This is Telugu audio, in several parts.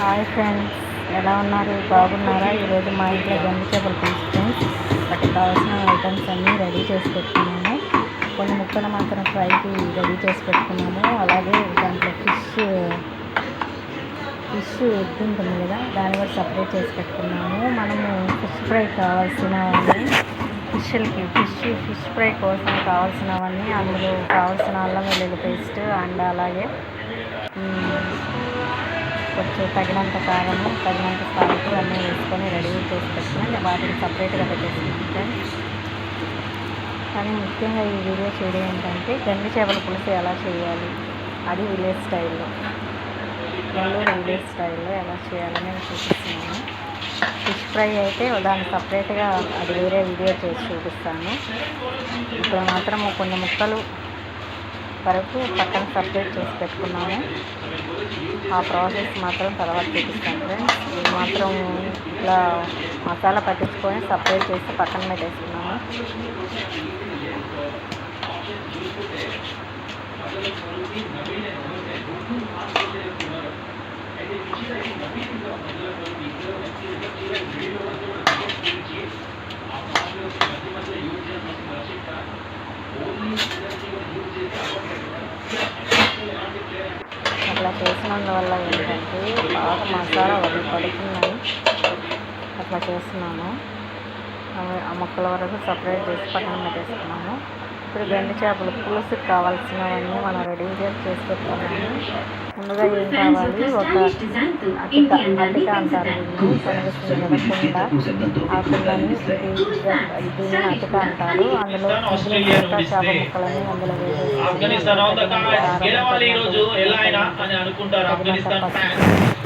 హాయ్ ఫ్రెండ్స్ ఎలా ఉన్నారు? బాగున్నారా? ఈరోజు మా ఇంట్లో గంజి చేపలు పులుసు ఫ్రెండ్స్ వాటికి కావాల్సిన ఐటమ్స్ అన్నీ రెడీ చేసి పెట్టుకున్నాము. కొన్ని ముక్కలు మాత్రం ఫ్రైకి రెడీ చేసి పెట్టుకున్నాము. అలాగే దాంట్లో ఫిష్ ఫిష్ ఎగ్ ఉంటుంది కదా దాన్ని కూడా సపరేట్ చేసి పెట్టుకున్నాము. మనము ఫిష్ ఫ్రై కావాల్సినవన్నీ ఫిష్లకి ఫిష్ ఫిష్ ఫ్రై కోసం కావాల్సినవన్నీ అందులో కావాల్సిన అల్లం వెల్లుల్లి పేస్ట్ అండ్ అలాగే మ్, తగినంత కారము తగినంత సాల్ట్ అన్నీ వేసుకొని రెడీ చేసి పెట్టుకుని వాటిని సపరేట్గా పెట్టేసుకున్నాం కానీ ముఖ్యంగా ఈ వీడియో చేయడం ఏంటంటే గండి చేపల పులుసు ఎలా చేయాలి? అది విలేజ్ స్టైల్లో. నెల్లూరు విలేజ్ స్టైల్లో ఎలా చేయాలని నేను చూపిస్తున్నాను. ఫిష్ ఫ్రై అయితే దాన్ని సపరేట్గా అది వేరే వీడియో చేసి చూపిస్తాను. ఇప్పుడు మాత్రం కొన్ని ముక్కలు వరకు పక్కన సపరేట్ చేసి పెట్టుకున్నాము. ఆ ప్రాసెస్ మాత్రం తర్వాత చూపిస్తాను ఫ్రెండ్స్. ఇది మాత్రం ఇట్లా మసాలా పట్టించుకొని సపరేట్ చేసి పక్కన పెట్టేసుకున్నాము. అట్లా చేసినందువల్ల ఏంటంటే బాగా మసాలా అవి పడుతున్నాయి. అట్లా చేస్తున్నాను. అవి ఆ మొక్కల వరకు సపరేట్ చేసి పక్కన పెట్టేసుకున్నాము ఇప్పుడు గండి చేపలు పులుసుకి కావాల్సినవన్నీ మనం రెడీ చేసి పెట్టుకున్నాము ముందుగా ఏం కావాలి? ఒక అటిక అటిక అంటారు కుండ ఆ కుండని దీన్ని అటిక అంటారు. అందులో చేప ముక్కలని అందులో వేసేసి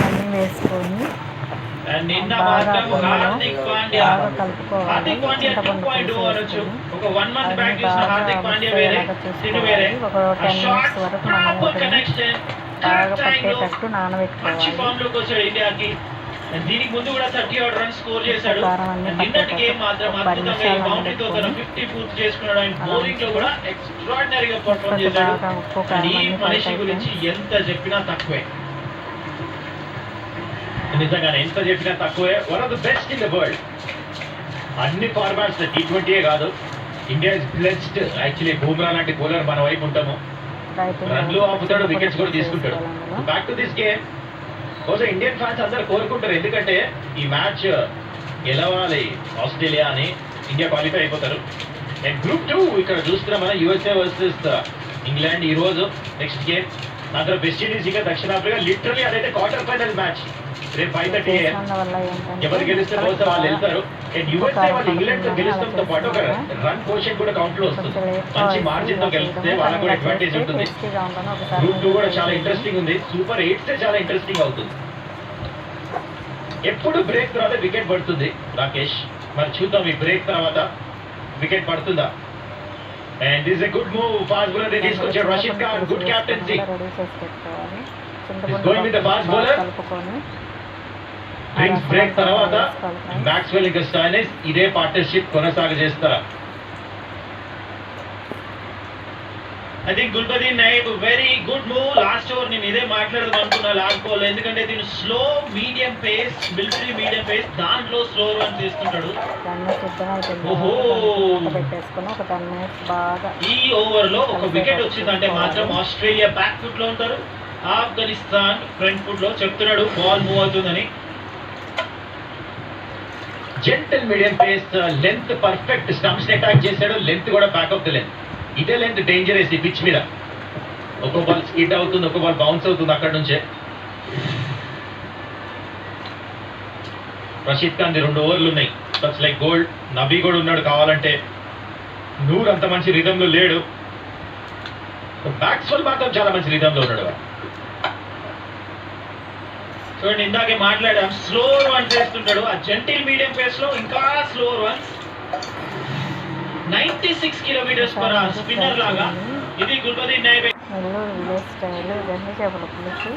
అన్నీ వేసుకొని బాగా బాగా కలుపుకోవాలి. చింతపండు పులుసు వేసుకొని బాగా హార్దిక్ పాండ్యా వేరే మిక్స్ చేసుకోవాలి. ఒక 10 షార్ట్ minutes వరకు బాగా పట్టేటట్టు నానబెట్టుకోవాలి. దీనికి ముందు కూడా థర్టీ అవుట్ రన్ స్కోర్ చేశాడు. నిన్నటి గేమ్ మాత్రం అద్భుతంగా ఈ నిమిషాలు బౌండరీతో తన నానబెట్టుకొని ఫిఫ్టీ పూర్తి చేసుకున్నాడు. బౌలింగ్లో కూడా ఎక్స్ట్రాడినరీగా పర్ఫామ్ చేశాడు. ఈ మనిషి గురించి ఎంత చెప్పినా తక్కువే. నిజంగానే ఎంత చెప్పినా తక్కువే. One of the best in the world అన్ని ఫార్మాట్స్ టీ ట్వంటీయే కాదు. India is blessed actually Bumrah లాంటి బౌలర్ మన వైపు ఉంటాము. రన్లు ఆపుతాడు వికెట్స్ కూడా తీసుకుంటాడు. బ్యాక్ టు దిస్ గేమ్ బహుశా ఇండియన్ ఫ్యాన్స్ అందరూ కోరుకుంటారు. ఎందుకంటే ఈ మ్యాచ్ గెలవాలి ఆస్ట్రేలియా అని ఇండియా క్వాలిఫై అయిపోతారు. అండ్ గ్రూప్ టూ ఇక్కడ చూస్తున్నాం మనం యూఎస్ఏ వర్సెస్ ఇంగ్లాండ్ ఈ రోజు. నెక్స్ట్ గేమ్ దాంట్లో వెస్ట్ ఇండీస్ ఇంకా దక్షిణాఫ్రికా లిటరలీ అదైతే క్వార్టర్ ఫైనల్ మ్యాచ్ ఏంటంటే ఎప్పుడు బ్రేక్ తర్వాత వికెట్ పడుతుంది? రాకేష్ మరి చూద్దాం ఈ బ్రేక్ తర్వాత వికెట్ పడుతుందా? And this a good move fast bowler తీసుకొచ్చాడు Rashid Khan good captaincy ready చేసి డ్రింక్స్ బ్రేక్ తర్వాత మ్యాక్స్వెల్ ఇంకా స్టాయినిస్ ఇదే పార్ట్నర్షిప్ కొనసాగజేస్తారా? I think Gulbadin Naib very good move last over నేను ఇదే మాట్లాడదాం అనుకున్నా లాస్ట్ బాల్ ఎందుకంటే దీని slow medium pace military medium pace దాంట్లో స్లో రన్ చేస్తుంటాడు. ఓహో. ఈ ఓవర్లో ఒక వికెట్ వచ్చిందంటే మాత్రం ఆస్ట్రేలియా బ్యాక్ ఫుట్లో ఉంటారు. ఆఫ్ఘనిస్తాన్ ఫ్రంట్ ఫుట్లో చెప్తున్నాడు బాల్ మూవ్ అవుతుందని. Gentle medium pace length perfect stumps attack చేశాడు. లెంత్ కూడా బ్యాక్ ఆఫ్ ద లెంత్ ఇదే లెంత్ డేంజరస్ ఈ పిచ్ మీద. ఒక బాల్ స్కిడ్ అవుతుంది ఒక బాల్ బౌన్స్ అవుతుంది అక్కడ నుంచే. రషీద్ ఖాన్ రెండు ఓవర్లు ఉన్నాయి. సచ్ లైక్ గోల్డ్ నబీ కూడా ఉన్నాడు కావాలంటే. నూరు అంత మంచి రిధంలో లేడు. బ్యాట్స్మెన్ మాత్రం చాలా మంచి రిధంలో ఉన్నాడు చూడండి ఇందాకే మాట్లాడాం స్లో రన్ చేస్తుంటాడు. ఆ జెంటిల్ మీడియం పేస్లో ఇంకా slow run ninety six kilometres per spinner లాగా. ఇది గుల్బదీ నైబే నెల్లూరు విలేజ్ స్టైల్ గండి చేపల పులుసు.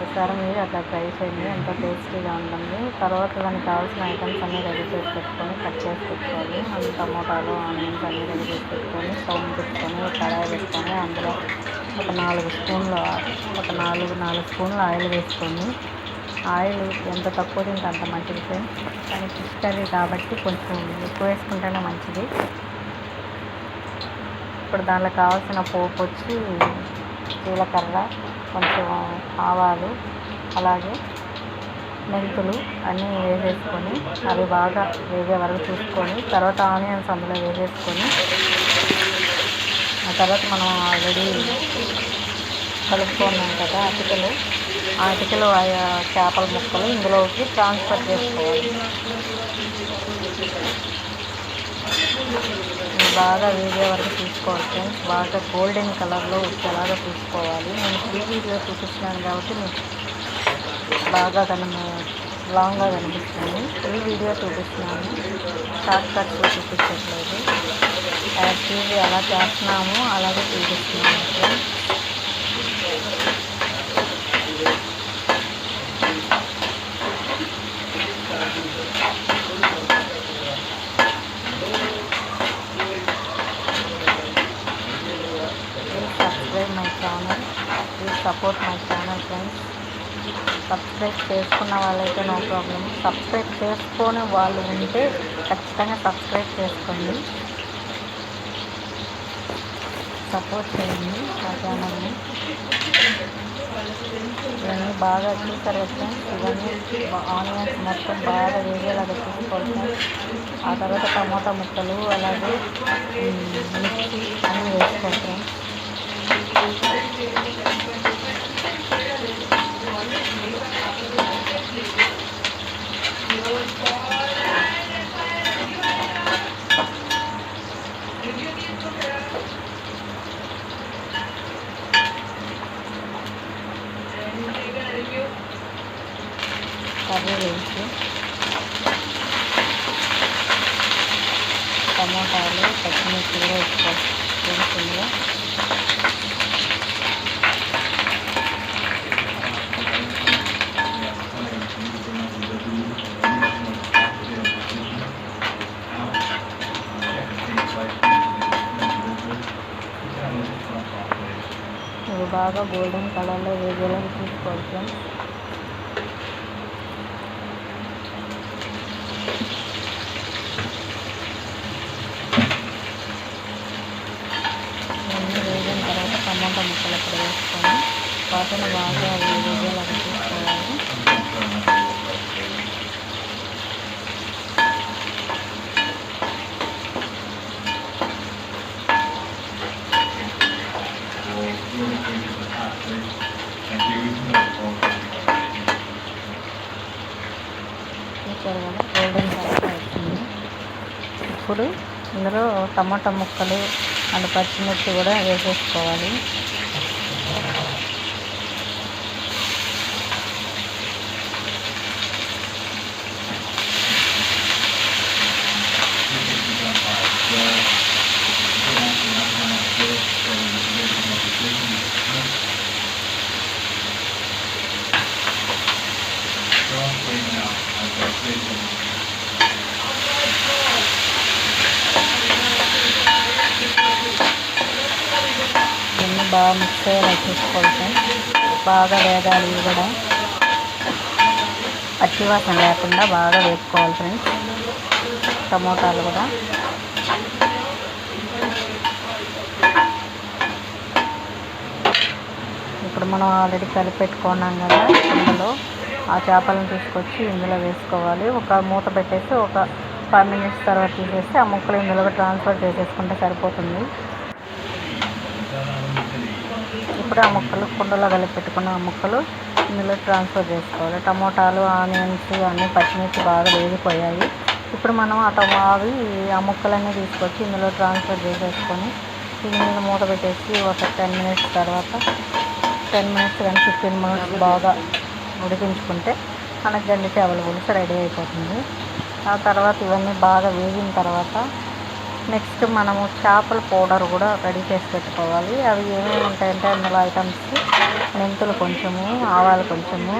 ఒకసారి మీరు అట్లా ట్రై చేయండి. ఎంత టేస్టీగా ఉంటుంది. తర్వాత దానికి కావాల్సిన ఐటమ్స్ అన్నీ రెడీ చేసి పెట్టుకొని కట్ చేసి పెట్టుకోవాలి. మన టమోటాలు ఆనియన్స్ అన్నీ రెడీ చేసి పెట్టుకొని స్టవ్ పెట్టుకొని కడాయి పెట్టుకొని అందులో ఒక నాలుగు స్పూన్లు ఒక నాలుగు నాలుగు స్పూన్లు ఆయిల్ వేసుకొని ఆయిల్ ఎంత తక్కువ తింటే అంత మంచిది ఫ్రెండ్స్ కానీ ఫిష్ కర్రీ కాబట్టి కొంచెం ఎక్కువ వేసుకుంటేనే మంచిది. ఇప్పుడు దానిలో కావాల్సిన పోపు వచ్చి జీలకర్ర కొంచెం ఆవాలు అలాగే మెంతులు అన్నీ వేసేసుకొని అవి బాగా వేగే వరకు చూసుకొని తర్వాత ఆనియన్స్ అందులో వేసేసుకొని ఆ తర్వాత మనం ఆల్రెడీ కలుపుకున్నాం కదా అటుకలు. ఆ అటికలు ఆ చేపల ముక్కలు ఇందులోకి ట్రాన్స్ఫర్ చేసుకోవాలి. బాగా వేగే వరకు చూసుకోవాలి ఫ్రెండ్స్ బాగా గోల్డెన్ కలర్లో వచ్చేలాగా చూసుకోవాలి నేను ఫ్రీ వీడియో చూపిస్తున్నాను కాబట్టి మీకు బాగా కన లాంగ్గా కనిపిస్తుంది. ఈ వీడియో చూపిస్తున్నాను షార్ట్ కట్స్లో చూపించట్లేదు యాక్చువల్లీ అలా చేస్తున్నాము అలాగే చూపిస్తున్నాము friends please subscribe my channel please support my channel friends subscribe okay no problem subscribe చేసుకొని వాళ్ళు ఉంటే ఖచ్చితంగా సబ్స్క్రైబ్ చేసుకోండి. సపోర్ట్ చేయండి మా ఛానల్ని. ఇవన్నీ బాగా చూసారు వచ్చాం ఇవన్నీ ఆనియన్స్ మొత్తం బాగా వేగేలాగా చూసుకోవాలి ఆ తర్వాత టమాటా ముక్కలు అలాగే మిర్చి అన్నీ వేసుకోవాలి ఫ్రెండ్స్ కర్రీ వేసి టమోటాలు పచ్చిమిర్చి కూడా వేసుకోవాలి ఫ్రెండ్స్ ఇందులో ఇవి బాగా గోల్డెన్ కలర్లో వేగేలాగా చూసుకోవాలి ఫ్రెండ్స్ వేగిన తర్వాత టమాటా ముక్కలు అక్కడ వేసుకొని వాటిని బాగా అవి వేగేలాగా చూసుకోవాలి చూసారు కదా అవుతుంది ఇప్పుడు ఇందులో టమాటా ముక్కలు అండ్ పచ్చిమిర్చి కూడా వేసేసుకోవాలి ఇవన్నీ బాగా మిక్స్ అయ్యేలా చూసుకోవాలి ఫ్రెండ్స్ బాగా వేగాలి ఇవి కూడా పచ్చివాసన లేకుండా బాగా వేసుకోవాలి ఫ్రెండ్స్. టమోటాలు కూడా. ఇప్పుడు మనం ఆల్రెడీ కలిపి పెట్టుకున్నాం కదా ఇందులో. ఆ చేపలను తీసుకొచ్చి ఇందులో వేసుకోవాలి. ఒక మూత పెట్టేసి ఒక ఫైవ్ మినిట్స్ తర్వాత తీసేసి ఆ ముక్కలు ఇందులో ట్రాన్స్ఫర్ చేసేసుకుంటే సరిపోతుంది. ఇప్పుడు ఆ ముక్కలు కుండలో కలిపి పెట్టుకున్న ఆ ముక్కలు ఇందులో ట్రాన్స్ఫర్ చేసుకోవాలి. టమోటాలు ఆనియన్స్ అన్నీ పచ్చిమిర్చి బాగా వేగిపోయాయి. ఇప్పుడు మనం ఆ టమా అవి ఆ ముక్కలన్నీ తీసుకొచ్చి ఇందులో ట్రాన్స్ఫర్ చేసేసుకొని ఇది మీద మూత పెట్టేసి ఒక టెన్ మినిట్స్ తర్వాత టెన్ మినిట్స్ కానీ ఫిఫ్టీన్ మినిట్స్ బాగా ఉడికించుకుంటే మనకి గండి చేపల రెడీ అయిపోతుంది. ఆ తర్వాత ఇవన్నీ బాగా వేగిన తర్వాత నెక్స్ట్ మనము చేపల పౌడర్ కూడా రెడీ చేసి పెట్టుకోవాలి. అవి ఏమేమి ఉంటాయంటే అందులో ఐటమ్స్. మెంతులు కొంచెము ఆవాలు కొంచెము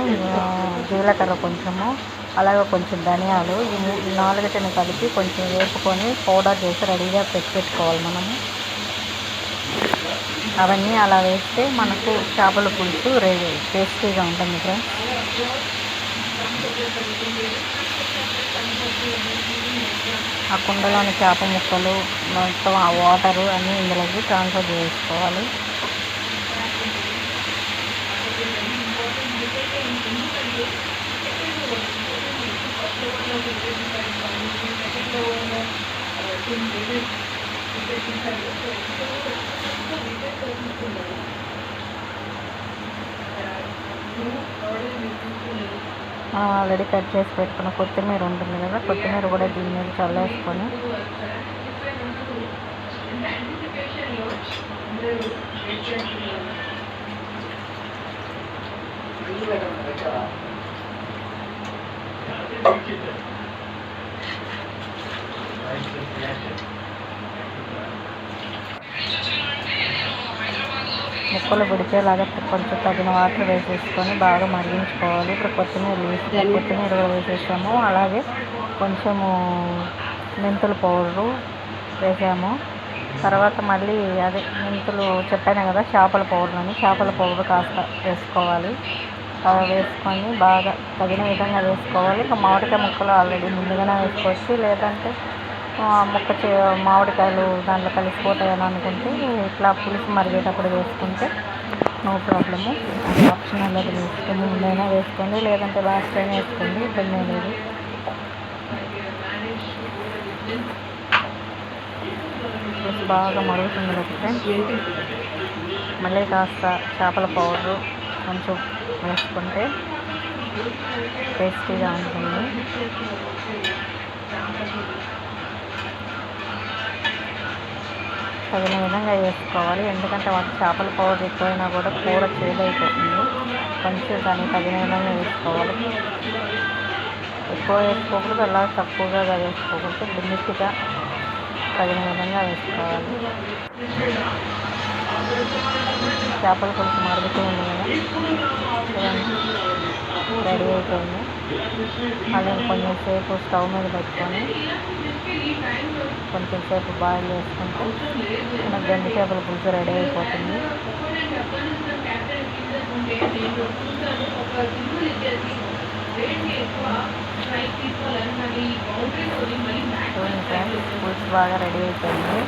జీలకర్ర కొంచెము అలాగే కొంచెం ధనియాలు. ఈ మూ- కలిపి కొంచెం వేపుకొని పౌడర్ చేసి రెడీగా పెట్టి పెట్టుకోవాలి మనము. అవన్నీ అలా వేస్తే మనకు చేపల పులుసు రెడీ టేస్టీగా ఉంటుంది ఫ్రెండ్స్. ఆ కుండలోని చేప ముక్కలు మొత్తం ఆ వాటరు అన్నీ ఇందులోకి ట్రాన్స్ఫర్ చేసుకోవాలి. ఆల్రెడీ కట్ చేసి పెట్టుకున్న కొత్తిమీర ఉంటుంది కదా కొత్తిమీర కూడా దీని మీద చల్లేసుకొని ముక్కలు పిడిచేలాగా కొంచెం తగిన వాటర్ వేసేసుకొని బాగా మరిగించుకోవాలి. ఇప్పుడు కొత్తిమీర వేసి కొత్తిమీర వేసేసాము. అలాగే కొంచెము మెంతుల పౌడరు వేసాము. తర్వాత మళ్ళీ అదే మెంతులు చెప్పాను కదా చేపల పౌడర్ అని. చేపల పౌడర్ కాస్త వేసుకోవాలి. అలా వేసుకొని బాగా తగిన విధంగా వేసుకోవాలి. ఇంకా మామిడికాయ ముక్కలు ఆల్రెడీ ముందుగానే వేసుకోవచ్చు. లేదంటే మొక్క చే మామిడికాయలు దాంట్లో కలిసిపోతాయని అనుకుంటే ఇట్లా పులుసు మరిగేటప్పుడు వేసుకుంటే నో ప్రాబ్లము. అది ఆప్షనల్ అది మీ ముందైనా వేసుకోండి లేదంటే లాస్ట్ అయినా వేసుకోండి ఇబ్బంది లేదు. పులుసు బాగా మరుగుతుంది లేకపోతే మళ్ళీ కాస్త చేపల పౌడరు కొంచెం వేసుకుంటే టేస్టీగా ఉంటుంది. తగిన విధంగా వేసుకోవాలి. ఎందుకంటే వాటి చేపల పౌడర్ ఎక్కువైనా కూడా కూర చేదైపోతుంది. కొంచెం దానికి తగిన విధంగా వేసుకోవాలి. ఎక్కువ వేసుకోకూడదు అలా తక్కువగా వేసుకోకూడదు. లిమిట్గా తగిన విధంగా వేసుకోవాలి. చేపల పులుసు మరుగుతూ ఉంది కదా. రెడీ అయిపోయింది. అలాగే కొంచెం సేపు స్టవ్ మీద పెట్టుకొని కొంచెం సేపు బాయిల్ చేసుకుంటే మనకు గండి చేపల పులుసు రెడీ అయిపోతుంది. పులుసు బాగా రెడీ అయిపోయింది.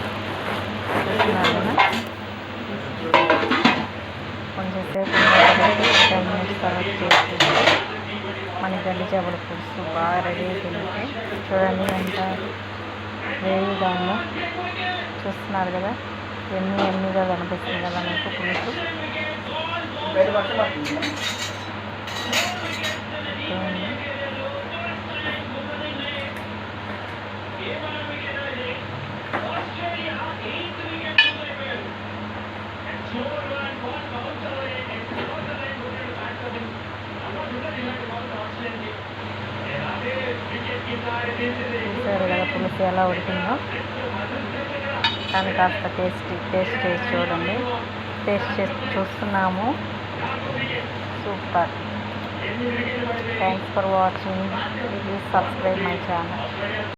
కొంచెం సేపు టెన్ మినిట్స్ తర్వాత గండి చేపల పులుసు బాగా రెడీ అయిపోయింది. చూడండి ఎంత వేడిగా ఉందో. చూస్తున్నారు కదా ఎన్ని ఎన్నిగా కనిపిస్తుంది కదా మీకు పులుసు. చూడండి. చూసారు కదా పులుసు ఎలా ఉడికిందో. దాన్ని కాస్త టేస్ట్ టేస్ట్ చేసి చూడండి. టేస్ట్ చేసి చూస్తున్నాము. Super. Thanks for watching please subscribe my channel